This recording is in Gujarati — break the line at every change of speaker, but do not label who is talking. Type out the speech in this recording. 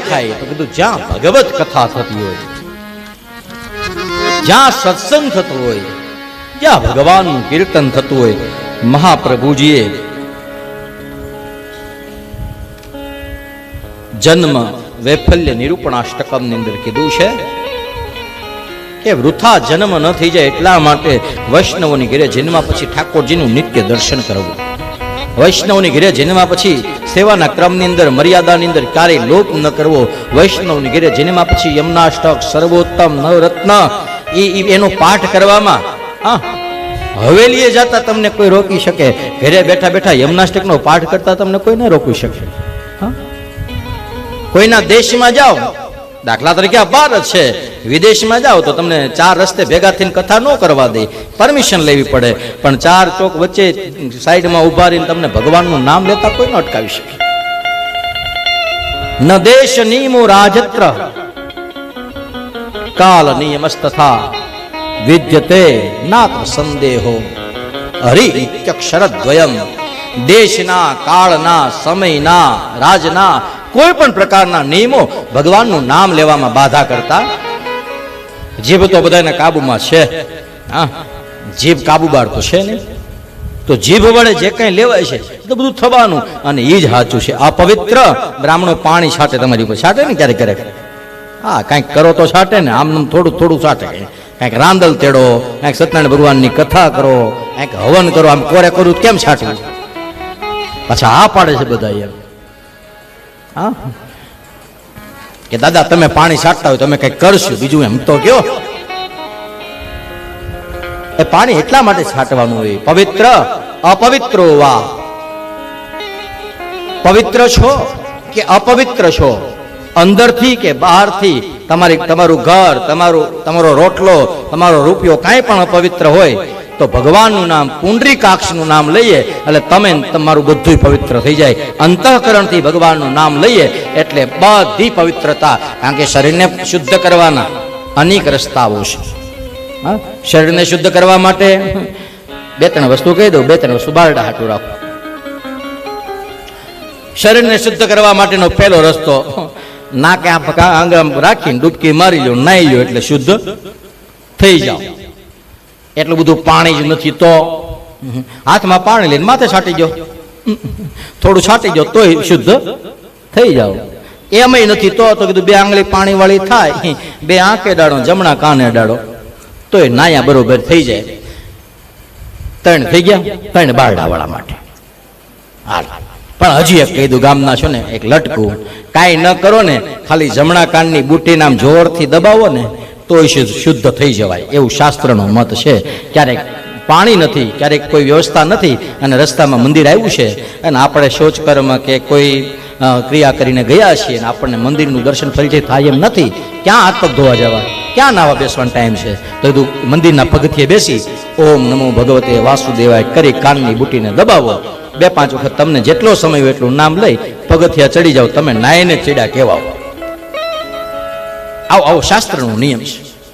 દેખાય તો કીધું, જ્યાં ભગવત કથા થતી હોય, જ્યાં સત્સંગ થતો હોય, જ્યાં ભગવાનનું કીર્તન થતું હોય, મહાપ્રભુજીએ જન્મ વૈફલ્ય નિરૂપણાષ્ટકમની અંદર કીધું છે કે વૃથા જન્મ ન થઈ જાય એટલા માટે વૈષ્ણવોની ઘરે જન્મા પછી ઠાકોરજીનું નિત્ય દર્શન કરવું. વૈષ્ણવની ઘરે જન્મા પછી સેવાના ક્રમની અંદર, મર્યાદાની અંદર ક્યારેય લોપ ન કરવો. વૈષ્ણવની ઘેરે જન્મા પછી યમનાષ્ટક, સર્વોત્તમ નવરત્ન એ એનો પાઠ કરવામાં, હા, હવેલીએ જતા તમને કોઈ રોકી શકે. ઘરે બેઠા બેઠા યમનાષ્ટકનો પાઠ કરતા તમને કોઈ ન રોકી શકે. કોઈના દેશમાં જાઓ દાખલા તરીકે આ બાર છે. વિદેશમાં જાઓ તો તમને ચાર રસ્તે ભેગા થઈને કથા ન કરવા દે. પરમિશન લેવી પડે. પણ ચાર ચોક વચ્ચે સાઈડમાં ઊભા રહીને તમને ભગવાનનું નામ લેતા કોઈ ન અટકાવી શકે. ન દેશ નિયમો રાજત્ર. કાલ નિયમસ્તથા. વિદ્યતે નાત્ર સંદેહો. હરિ ઇત્યક્ષરદ્વયમ દેશના, કાળના, સમયના, રાજના કોઈ પણ પ્રકારના નિયમો ભગવાનનું નામ લેવામાં બાધા કરતા? જીભ તો બધાને કાબુમાં છે. હા, જીભ કાબુબાર તો છે નહીં. તો જીભ વડે જે કંઈ લેવાય છે તો બધું થવાનું અને એ જ સાચું છે. આ પવિત્ર બ્રાહ્મણો પાણી છાંટે તમારી ઉપર. છાંટે ને ક્યારેક ક્યારેક? હા, કાંઈક કરો તો છાંટે ને. આમ થોડું થોડું છાંટે. કાંઈક રાંદલ તેડો, કાંઈક સત્યનારાયણ ભગવાનની કથા કરો, કાંઈક હવન કરો. આમ કોરે કરું કેમ છાંટવું પાછા આ પાડે છે બધા એમ. કે દાદા, તમે પાણી છાંટતા હોય તમે કંઈક કરશું, બીજું એમ તો કયો. એ પાણી એટલા માટે છાંટવાનું હોય? પવિત્ર, અપવિત્રો વા. પવિત્ર છો કે અપવિત્ર છો? અંદરથી કે બહારથી? તમારી, તમારું ઘર, તમારું, તમારો રોટલો, તમારો રૂપિયો કાંઈ પણ અપવિત્ર હોય તો ભગવાનનું નામ પુંડરીકાક્ષનું નામ લઈએ, એટલે તમે તમારું બધું પવિત્ર થઈ જાય. અંતઃકરણથી ભગવાનનું નામ લઈએ, એટલે બધી પવિત્રતા, કારણ કે શરીરને શુદ્ધ કરવાના અનેક રસ્તાઓ છે. હા? શરીરને શુદ્ધ કરવા માટે બે ત્રણ વસ્તુ કહી દઉં, બે ત્રણ વસ્તુ બારડા હાટું રાખો. શરીરને શુદ્ધ કરવા માટેનો પહેલો રસ્તો, નાકે આમ આંગ રાખીને ડૂબકી મારી લો નાઈ લો એટલે શુદ્ધ થઈ જાઓ. એટલું બધું પાણી જ નથી તો? હાથમાં પાણી લઈને માથે છાંટી ગયો થોડું છાંટી ગયો તોય શુદ્ધ થઈ જાઓ એમય નથી તો? તો કીધું, બે આંગળી પાણી વાળી થાય. બે આંખે ડાળો, જમણા કાને ડાળો. તોય નાયા બરોબર થઈ જાય. ત્રણ થઈ ગયા, ત્રણ બારડા વાળા માટે. હાલ. પણ હજી એક કહી દઉં, ગામના છો ને, એક લટકું. કાંઈ ન કરો ને, ખાલી જમણા કાનની બુટ્ટીને આમ જોરથી દબાવો ને તોય શુદ્ધ થઈ જવાય. એવું શાસ્ત્રનો મત છે. ક્યારેક પાણી નથી, ક્યારેક કોઈ વ્યવસ્થા નથી અને રસ્તામાં મંદિર આવ્યું છે અને આપણે શૌચકર્મ કે કોઈ ક્રિયા કરીને ગયા છીએ અને આપણને મંદિરનું દર્શન ફરીથી થાય એમ નથી, ક્યાં હાથ પગ ધોવા જવા? ક્યાં નાવા બેસવાનો ટાઈમ છે? તો કીધું મંદિરના પગથિયે બેસી ઓમ નમો ભગવતે વાસુદેવાય કરી કાનની બુટીને દબાવો. બે પાંચ વખત તમને જેટલો સમય હોય એટલું નામ લઈ પગથિયા ચડી જાઓ. તમે નાયને ચીડા કહેવાઓ. આવો આવો શાસ્ત્રનો નિયમ છે